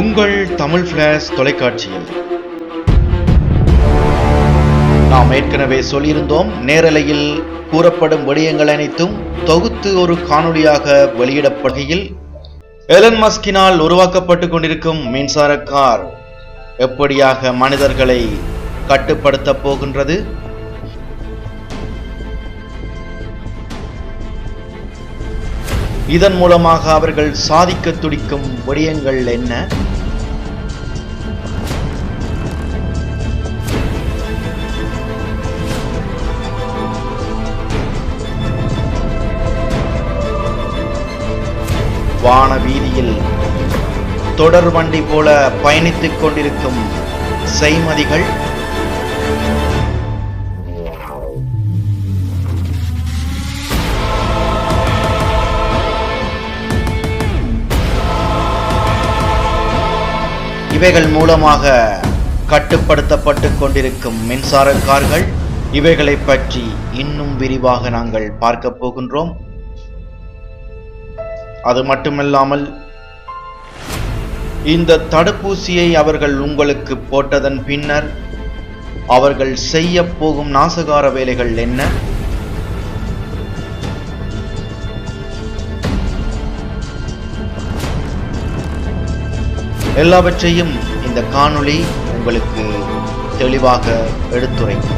உங்கள் தமிழ் ஃபிளாஷ் தொலைக்காட்சியில். நாம் ஏற்கனவே சொல்லியிருந்தோம் நேரலையில் கூறப்படும் விடயங்கள் அனைத்தும் தொகுத்து ஒரு காணொளியாக வெளியிடப்படுகையில் எலன் மஸ்கினால் உருவாக்கப்பட்டு கொண்டிருக்கும் மின்சார கார் எப்படியாக மனிதர்களை கட்டுப்படுத்தப் போகின்றது? இதன் மூலமாக அவர்கள் சாதிக்க துடிக்கும் விடயங்கள் என்ன? வான வீதியில் தொடர் வண்டி போல பயணித்துக் கொண்டிருக்கும் செய்மதிகள். இவைகள் மூலமாக கட்டுப்படுத்தப்பட்டு கொண்டிருக்கும் மின்சார கார்கள். இவைகளை பற்றி இன்னும் விரிவாக நாங்கள் பார்க்க போகின்றோம். அது மட்டுமில்லாமல் இந்த தடுப்பூசியை அவர்கள் உங்களுக்கு போட்டதன் பின்னர் அவர்கள் செய்ய போகும் நாசகார வேலைகள் என்ன? எல்லாவற்றையும் இந்த காணொளி உங்களுக்கு தெளிவாக எடுத்துரைக்கும்.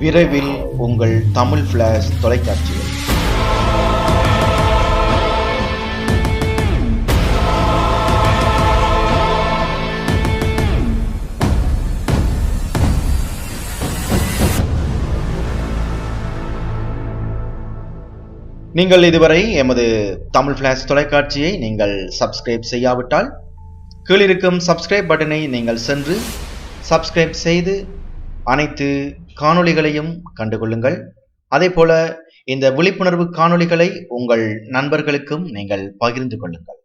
விரைவில் உங்கள் தமிழ் பிளாஸ் தொலைக்காட்சியில். நீங்கள் இதுவரை எமது தமிழ் பிளாஸ் தொலைக்காட்சியை நீங்கள் சப்ஸ்கிரைப் செய்யாவிட்டால் கீழிருக்கும் சப்ஸ்கிரைப் பட்டனை நீங்கள் சென்று சப்ஸ்கிரைப் செய்து அனைத்து காணொளிகளையும் கண்டுகொள்ளுங்கள். அதே போல இந்த விழிப்புணர்வு காணொளிகளை உங்கள் நண்பர்களுக்கும் நீங்கள் பகிர்ந்து கொள்ளுங்கள்.